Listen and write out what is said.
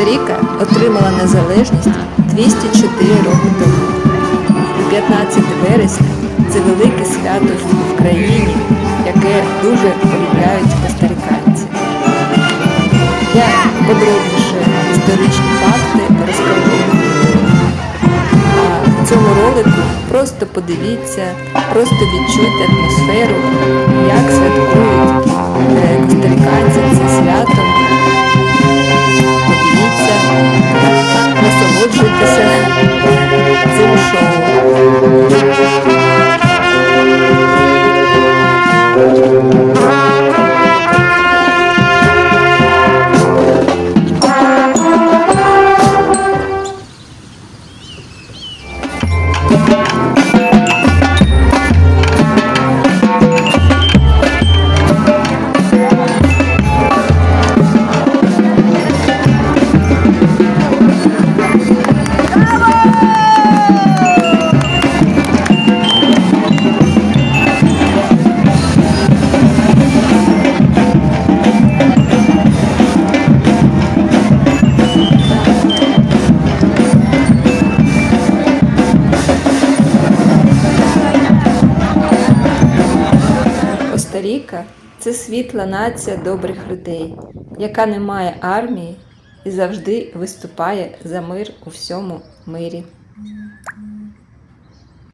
Коста-Ріка отримала незалежність 204 роки тому. 15 вересня це велике свято в країні, яке дуже полюбляють костариканці. Я подробніше історичні факти розкажу. А в цьому ролику просто подивіться, просто відчуйте атмосферу, як святкують е, костариканці це свято. Коста-Ріка це світла нація добрих людей, яка не має армії і завжди виступає за мир у всьому мирі.